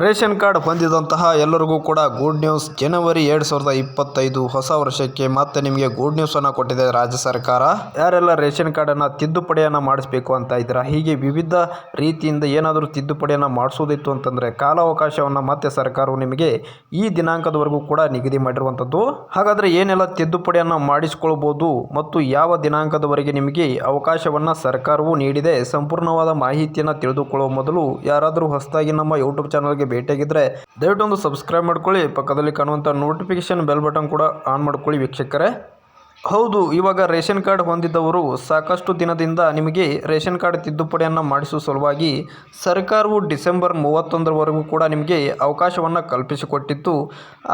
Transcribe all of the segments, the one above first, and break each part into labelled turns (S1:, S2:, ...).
S1: Ration card ಹೊಂದಿದಂತಹ ಎಲ್ಲರಿಗೂ ಕೂಡ good news ಜನವರಿ ಎರಡು ಸಾವಿರದ ಇಪ್ಪತ್ತೈದು ಹೊಸ ವರ್ಷಕ್ಕೆ ಮತ್ತೆ ನಿಮಗೆ ಗುಡ್ ನ್ಯೂಸನ್ನು ಕೊಟ್ಟಿದೆ ರಾಜ್ಯ ಸರ್ಕಾರ. ಯಾರೆಲ್ಲ ರೇಷನ್ ಕಾರ್ಡನ್ನು ತಿದ್ದುಪಡಿಯನ್ನು ಮಾಡಿಸಬೇಕು ಅಂತ ಇದ್ದೀರಾ? ಹೀಗೆ ವಿವಿಧ ರೀತಿಯಿಂದ ಏನಾದರೂ ತಿದ್ದುಪಡಿಯನ್ನು ಮಾಡಿಸೋದಿತ್ತು ಅಂತಂದರೆ ಕಾಲಾವಕಾಶವನ್ನು ಮತ್ತೆ ಸರ್ಕಾರವು ನಿಮಗೆ ಈ ದಿನಾಂಕದವರೆಗೂ ಕೂಡ ನಿಗದಿ ಮಾಡಿರುವಂಥದ್ದು ಹಾಗಾದರೆ ಏನೆಲ್ಲ ತಿದ್ದುಪಡಿಯನ್ನು ಮಾಡಿಸ್ಕೊಳ್ಬೋದು ಮತ್ತು ಯಾವ ದಿನಾಂಕದವರೆಗೆ ನಿಮಗೆ ಅವಕಾಶವನ್ನು ಸರ್ಕಾರವು ನೀಡಿದೆ? ಸಂಪೂರ್ಣವಾದ ಮಾಹಿತಿಯನ್ನು ತಿಳಿದುಕೊಳ್ಳುವ ಮೊದಲು ಯಾರಾದರೂ ಹೊಸದಾಗಿ ನಮ್ಮ ಯೂಟ್ಯೂಬ್ ಚಾನಲ್ಗೆ ಭೇಟಿಯಾಗಿದ್ದರೆ ದಯವಿಟ್ಟು ಒಂದು ಸಬ್ಸ್ಕ್ರೈಬ್ ಮಾಡ್ಕೊಳ್ಳಿ. ಪಕ್ಕದಲ್ಲಿ ಕಾಣುವಂಥ ನೋಟಿಫಿಕೇಶನ್ ಬೆಲ್ ಬಟನ್ ಕೂಡ ಆನ್ ಮಾಡ್ಕೊಳ್ಳಿ ವೀಕ್ಷಕರೇ. ಹೌದು, ಇವಾಗ ರೇಷನ್ ಕಾರ್ಡ್ ಹೊಂದಿದ್ದವರು ಸಾಕಷ್ಟು ದಿನದಿಂದ ನಿಮಗೆ ರೇಷನ್ ಕಾರ್ಡ್ ತಿದ್ದುಪಡಿಯನ್ನು ಮಾಡಿಸುವ ಸಲುವಾಗಿ ಸರ್ಕಾರವು ಡಿಸೆಂಬರ್ ಮೂವತ್ತೊಂದರವರೆಗೂ ಕೂಡ ನಿಮಗೆ ಅವಕಾಶವನ್ನು ಕಲ್ಪಿಸಿಕೊಟ್ಟಿತ್ತು.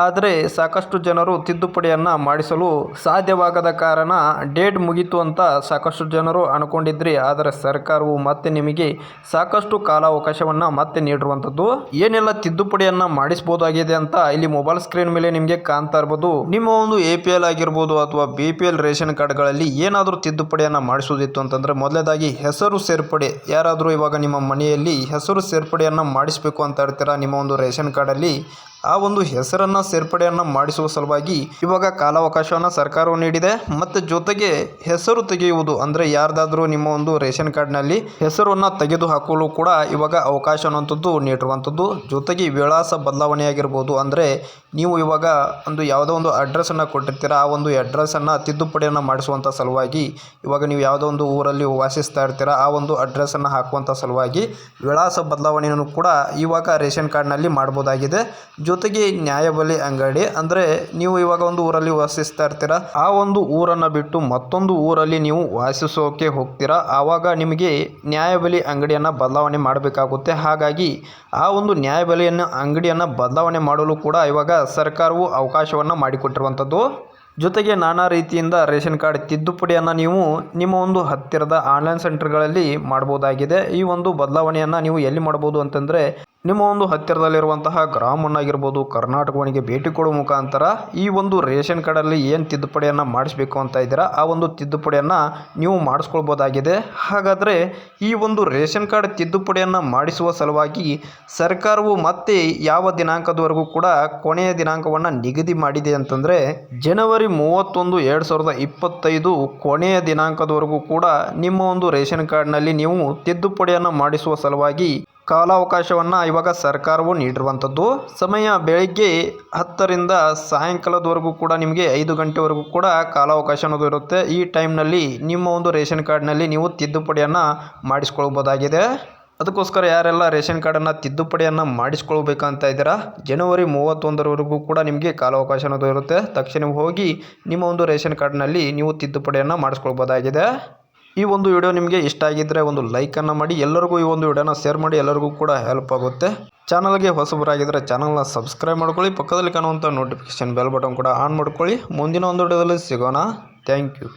S1: ಆದರೆ ಸಾಕಷ್ಟು ಜನರು ತಿದ್ದುಪಡಿಯನ್ನು ಮಾಡಿಸಲು ಸಾಧ್ಯವಾಗದ ಕಾರಣ ಡೇಟ್ ಮುಗೀತು ಅಂತ ಸಾಕಷ್ಟು ಜನರು ಅನ್ಕೊಂಡಿದ್ರಿ. ಆದರೆ ಸರ್ಕಾರವು ಮತ್ತೆ ನಿಮಗೆ ಸಾಕಷ್ಟು ಕಾಲಾವಕಾಶವನ್ನು ಮತ್ತೆ ನೀಡಿರುವಂಥದ್ದು. ಏನೆಲ್ಲ ತಿದ್ದುಪಡಿಯನ್ನು ಮಾಡಿಸ್ಬೋದಾಗಿದೆ ಅಂತ ಇಲ್ಲಿ ಮೊಬೈಲ್ ಸ್ಕ್ರೀನ್ ಮೇಲೆ ನಿಮಗೆ ಕಾಣ್ತಾ ಇರ್ಬೋದು. ನಿಮ್ಮ ಒಂದು ಎ ಪಿ ಎಲ್ ಆಗಿರ್ಬೋದು ಅಥವಾ ಬಿ ಎಲ್ ರೇಷನ್ ಕಾರ್ಡ್ಗಳಲ್ಲಿ ಏನಾದರೂ ತಿದ್ದುಪಡಿಯನ್ನು ಮಾಡಿಸೋದಿತ್ತು ಅಂತಂದರೆ ಮೊದಲೇದಾಗಿ ಹೆಸರು ಸೇರ್ಪಡೆ. ಯಾರಾದರೂ ಇವಾಗ ನಿಮ್ಮ ಮನೆಯಲ್ಲಿ ಹೆಸರು ಸೇರ್ಪಡೆಯನ್ನು ಮಾಡಿಸಬೇಕು ಅಂತ ಹೇಳ್ತೀರಾ ನಿಮ್ಮ ಒಂದು ರೇಷನ್ ಕಾರ್ಡಲ್ಲಿ ಆ ಒಂದು ಹೆಸರನ್ನು ಸೇರ್ಪಡೆಯನ್ನು ಮಾಡಿಸುವ ಸಲುವಾಗಿ ಇವಾಗ ಕಾಲಾವಕಾಶವನ್ನು ಸರ್ಕಾರವು ನೀಡಿದೆ. ಮತ್ತು ಜೊತೆಗೆ ಹೆಸರು ತೆಗೆಯುವುದು ಅಂದರೆ ಯಾರ್ದಾದ್ರೂ ನಿಮ್ಮ ಒಂದು ರೇಷನ್ ಕಾರ್ಡ್ನಲ್ಲಿ ಹೆಸರನ್ನು ತೆಗೆದು ಹಾಕಲು ಕೂಡ ಇವಾಗ ಅವಕಾಶ ಅನ್ನುವಂಥದ್ದು ನೀಡಿರುವಂಥದ್ದು. ಜೊತೆಗೆ ವಿಳಾಸ ಬದಲಾವಣೆಯಾಗಿರ್ಬೋದು ಅಂದರೆ ನೀವು ಇವಾಗ ಒಂದು ಯಾವುದೋ ಒಂದು ಅಡ್ರೆಸ್ಸನ್ನು ಕೊಟ್ಟಿರ್ತೀರ, ಆ ಒಂದು ಅಡ್ರೆಸ್ಸನ್ನು ತಿದ್ದುಪಡಿಯನ್ನು ಮಾಡಿಸುವಂಥ ಸಲುವಾಗಿ ಇವಾಗ ನೀವು ಯಾವುದೋ ಒಂದು ಊರಲ್ಲಿ ವಾಸಿಸ್ತಾ ಇರ್ತೀರ, ಆ ಒಂದು ಅಡ್ರೆಸ್ಸನ್ನು ಹಾಕುವಂಥ ಸಲುವಾಗಿ ವಿಳಾಸ ಬದಲಾವಣೆಯನ್ನು ಕೂಡ ಇವಾಗ ರೇಷನ್ ಕಾರ್ಡ್ನಲ್ಲಿ ಮಾಡ್ಬೋದಾಗಿದೆ. ಜೊತೆಗೆ ನ್ಯಾಯಬಲಿ ಅಂಗಡಿ, ಅಂದರೆ ನೀವು ಇವಾಗ ಒಂದು ಊರಲ್ಲಿ ವಾಸಿಸ್ತಾ ಇರ್ತೀರ, ಆ ಒಂದು ಊರನ್ನು ಬಿಟ್ಟು ಮತ್ತೊಂದು ಊರಲ್ಲಿ ನೀವು ವಾಸಿಸೋಕೆ ಹೋಗ್ತೀರಾ, ಆವಾಗ ನಿಮಗೆ ನ್ಯಾಯಬಲಿ ಅಂಗಡಿಯನ್ನು ಬದಲಾವಣೆ ಮಾಡಬೇಕಾಗುತ್ತೆ. ಹಾಗಾಗಿ ಆ ಒಂದು ನ್ಯಾಯಬೆಲೆಯನ್ನು ಅಂಗಡಿಯನ್ನು ಬದಲಾವಣೆ ಮಾಡಲು ಕೂಡ ಇವಾಗ ಸರ್ಕಾರವು ಅವಕಾಶವನ್ನು ಮಾಡಿಕೊಟ್ಟಿರುವಂಥದ್ದು. ಜೊತೆಗೆ ನಾನಾ ರೀತಿಯಿಂದ ರೇಷನ್ ಕಾರ್ಡ್ ತಿದ್ದುಪಡಿಯನ್ನು ನೀವು ನಿಮ್ಮ ಒಂದು ಹತ್ತಿರದ ಆನ್ಲೈನ್ ಸೆಂಟರ್ಗಳಲ್ಲಿ ಮಾಡ್ಬೋದಾಗಿದೆ. ಈ ಒಂದು ಬದಲಾವಣೆಯನ್ನು ನೀವು ಎಲ್ಲಿ ಮಾಡ್ಬೋದು ಅಂತಂದರೆ ನಿಮ್ಮ ಒಂದು ಹತ್ತಿರದಲ್ಲಿರುವಂತಹ ಗ್ರಾಮವನ್ನು ಆಗಿರ್ಬೋದು ಕರ್ನಾಟಕವನಿಗೆ ಭೇಟಿ ಕೊಡುವ ಮುಖಾಂತರ ಈ ಒಂದು ರೇಷನ್ ಕಾರ್ಡಲ್ಲಿ ಏನು ತಿದ್ದುಪಡಿಯನ್ನು ಮಾಡಿಸ್ಬೇಕು ಅಂತ ಇದ್ದೀರಾ, ಆ ಒಂದು ತಿದ್ದುಪಡಿಯನ್ನು ನೀವು ಮಾಡಿಸ್ಕೊಳ್ಬೋದಾಗಿದೆ. ಹಾಗಾದರೆ ಈ ಒಂದು ರೇಷನ್ ಕಾರ್ಡ್ ತಿದ್ದುಪಡಿಯನ್ನು ಮಾಡಿಸುವ ಸಲುವಾಗಿ ಸರ್ಕಾರವು ಮತ್ತೆ ಯಾವ ದಿನಾಂಕದವರೆಗೂ ಕೂಡ ಕೊನೆಯ ದಿನಾಂಕವನ್ನು ನಿಗದಿ ಮಾಡಿದೆ ಅಂತಂದರೆ, ಜನವರಿ ಮೂವತ್ತೊಂದು ಎರಡು ಸಾವಿರದ ಇಪ್ಪತ್ತೈದು ಕೊನೆಯ ದಿನಾಂಕದವರೆಗೂ ಕೂಡ ನಿಮ್ಮ ಒಂದು ರೇಷನ್ ಕಾರ್ಡ್ನಲ್ಲಿ ನೀವು ತಿದ್ದುಪಡಿಯನ್ನು ಮಾಡಿಸುವ ಸಲುವಾಗಿ ಕಾಲಾವಕಾಶವನ್ನು ಇವಾಗ ಸರ್ಕಾರವು ನೀಡಿರುವಂಥದ್ದು. ಸಮಯ ಬೆಳಗ್ಗೆ ಹತ್ತರಿಂದ ಸಾಯಂಕಾಲದವರೆಗೂ ಕೂಡ ನಿಮಗೆ ಐದು ಗಂಟೆವರೆಗೂ ಕೂಡ ಕಾಲಾವಕಾಶ ಅನ್ನೋದು ಇರುತ್ತೆ. ಈ ಟೈಮ್ನಲ್ಲಿ ನಿಮ್ಮ ಒಂದು ರೇಷನ್ ಕಾರ್ಡ್ನಲ್ಲಿ ನೀವು ತಿದ್ದುಪಡಿಯನ್ನು ಮಾಡಿಸ್ಕೊಳ್ಬೋದಾಗಿದೆ. ಅದಕ್ಕೋಸ್ಕರ ಯಾರೆಲ್ಲ ರೇಷನ್ ಕಾರ್ಡನ್ನು ತಿದ್ದುಪಡಿಯನ್ನು ಮಾಡಿಸ್ಕೊಳ್ಬೇಕಂತ ಇದ್ದೀರಾ? ಜನವರಿ ಮೂವತ್ತೊಂದರವರೆಗೂ ಕೂಡ ನಿಮಗೆ ಕಾಲಾವಕಾಶ ಅನ್ನೋದು ಇರುತ್ತೆ. ತಕ್ಷಣ ಹೋಗಿ ನಿಮ್ಮ ಒಂದು ರೇಷನ್ ಕಾರ್ಡ್ನಲ್ಲಿ ನೀವು ತಿದ್ದುಪಡಿಯನ್ನು ಮಾಡಿಸ್ಕೊಳ್ಬೋದಾಗಿದೆ. ಈ ಒಂದು ವಿಡಿಯೋ ನಿಮಗೆ ಇಷ್ಟ ಆಗಿದ್ದರೆ ಒಂದು ಲೈಕನ್ನು ಮಾಡಿ, ಎಲ್ಲರಿಗೂ ಈ ಒಂದು ವಿಡಿಯೋನ ಶೇರ್ ಮಾಡಿ, ಎಲ್ಲರಿಗೂ ಕೂಡ ಹೆಲ್ಪ್ ಆಗುತ್ತೆ. ಚಾನಲ್ಗೆ ಹೊಸಬರಾಗಿದ್ದರೆ ಚಾನಲ್ನ ಸಬ್ಸ್ಕ್ರೈಬ್ ಮಾಡ್ಕೊಳ್ಳಿ, ಪಕ್ಕದಲ್ಲಿ ಕಾಣುವಂಥ ನೋಟಿಫಿಕೇಷನ್ ಬೆಲ್ ಬಟನ್ ಕೂಡ ಆನ್ ಮಾಡ್ಕೊಳ್ಳಿ. ಮುಂದಿನ ಒಂದು ವಿಡಿಯೋದಲ್ಲಿ ಸಿಗೋಣ. Thank you